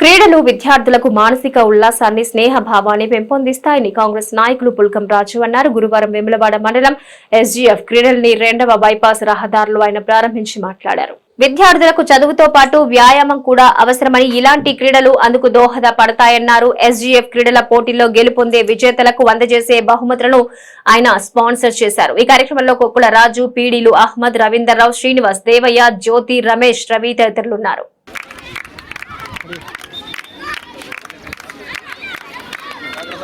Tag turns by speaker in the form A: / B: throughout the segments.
A: క్రీడలు విద్యార్థులకు మానసిక ఉల్లాసాన్ని స్నేహభావాన్ని పెంపొందిస్తాయని కాంగ్రెస్ నాయకులు పుల్కం రాజు అన్నారు. గురువారం వెములవాడ మండలం ఎస్జీఎఫ్ క్రీడల్ని రెండవ బైపాస్ రహదారులు ఆయన ప్రారంభించి మాట్లాడారు. విద్యార్థులకు చదువుతో పాటు వ్యాయామం కూడా అవసరమని ఇలాంటి క్రీడలు అందుకు దోహదపడతాయన్నారు. ఎస్జీఎఫ్ క్రీడల పోటీల్లో గెలుపొందే విజేతలకు అందజేసే బహుమతులను ఆయన స్పాన్సర్ చేశారు. ఈ కార్యక్రమంలో కొక్కుల రాజు పీడీలు Ahmed Ravinder Rao Srinivas Devaiah Jyothi Ramesh Ravi తదితరులున్నారు.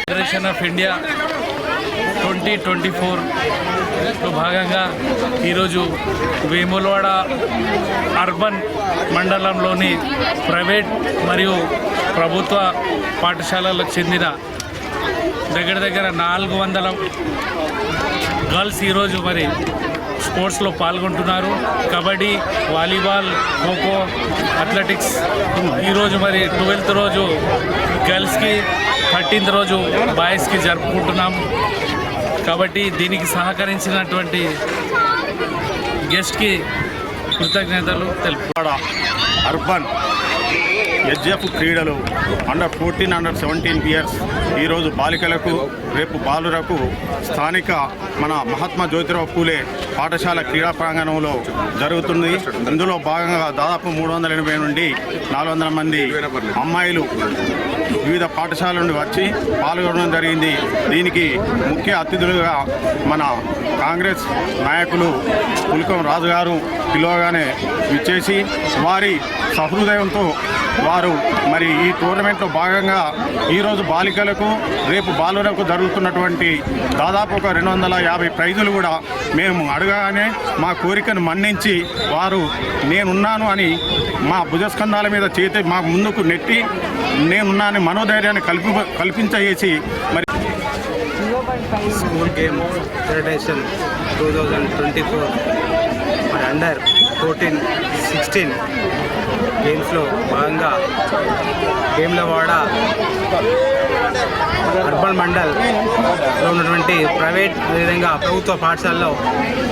B: Federation of India twenty twenty ఫోర్లో భాగంగా ఈరోజు వేములవాడ అర్బన్ మండలంలోని ప్రైవేట్ మరియు ప్రభుత్వ పాఠశాలలకు చెందిన దగ్గర దగ్గర నాలుగు వందల గర్ల్స్ ఈరోజు మరి స్పోర్ట్స్లో పాల్గొంటున్నారు. Kabaddi volleyball kho kho athletics. ఈరోజు మరి ట్వెల్త్ రోజు గర్ల్స్కి థర్టీన్త్ రోజు బాయ్స్కి జరుపుకుంటున్నాం. కాబట్టి దీనికి సహకరించినటువంటి గెస్ట్కి కృతజ్ఞతలు తెలుపు.
C: అర్బన్ ఎస్జెఫ్ క్రీడలు under fourteen under seventeen years ఈరోజు బాలికలకు రేపు బాలురకు స్థానిక మన మహాత్మా జ్యోతిరావు పూలే పాఠశాల క్రీడా ప్రాంగణంలో జరుగుతుంది. ఇందులో భాగంగా దాదాపు మూడు వందల ఎనభై నుండి నాలుగు వందల మంది అమ్మాయిలు వివిధ పాఠశాల నుండి వచ్చి పాల్గొనడం జరిగింది. దీనికి ముఖ్య అతిథులుగా మన కాంగ్రెస్ నాయకులు పుల్కం రాజు గారు పిలవగానే ఇచ్చేసి వారి సహృదయంతో వారు మరి ఈ టోర్నమెంట్లో భాగంగా ఈరోజు బాలికలకు రేపు బాలులకు జరుగుతున్నటువంటి దాదాపు ఒక రెండు వందల యాభై ప్రైజులు కూడా మేము అడగగానే మా కోరికను మన్నించి వారు నేనున్నాను అని మా భుజస్కంధాల మీద చేతి మా ముందుకు నెట్టి నేనున్నాను మనోధైర్యాన్ని కల్పి కల్పించేసి మరి
D: school game federation two thousand twenty four under fourteen sixteen గేమ్స్లో భాగంగా గేమ్లవాడ అర్బన్ మండల్లో ఉన్నటువంటి ప్రైవేట్ విధంగా ప్రభుత్వ పాఠశాలలో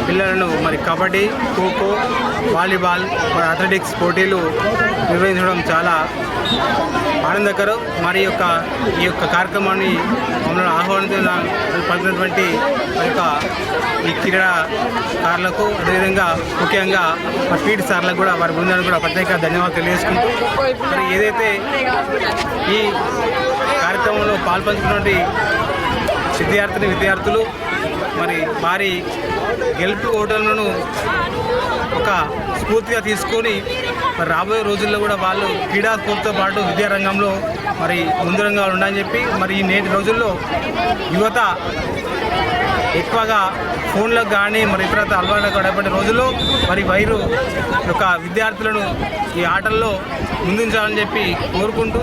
D: పిల్లలను మరి కబడ్డీ ఖోఖో వాలీబాల్ మరి అథ్లెటిక్స్ పోటీలు నిర్వహించడం చాలా ఆనందకరు. మరి యొక్క ఈ యొక్క కార్యక్రమాన్ని మమ్మల్ని ఆహ్వానించిన పలికినటువంటి యొక్క ఈ క్రీడాకారులకు అదేవిధంగా ముఖ్యంగా మా పీటీ సార్లకు కూడా వారి బృందానికి కూడా ప్రత్యేక ధన్యవాదాలు తెలియజేసుకుంటూ మరి ఏదైతే ఈ కార్యక్రమంలో పాల్పంచుకున్నటువంటి విద్యార్థిని విద్యార్థులు మరి భారీ గెలుపు ఓటర్లను ఒక స్ఫూర్తిగా తీసుకొని మరి రాబోయే రోజుల్లో కూడా వాళ్ళు క్రీడా స్ఫూర్తితో పాటు విద్యారంగంలో మరి ముందురంగా ఉండాలని చెప్పి మరి ఈ నేటి రోజుల్లో యువత ఎక్కువగా ఫోన్లకు కానీ మరి ఇతర అలవాటు గడపడే రోజుల్లో మరి వైరు యొక్క విద్యార్థులను ఈ ఆటల్లో ముందుంచాలని చెప్పి కోరుకుంటూ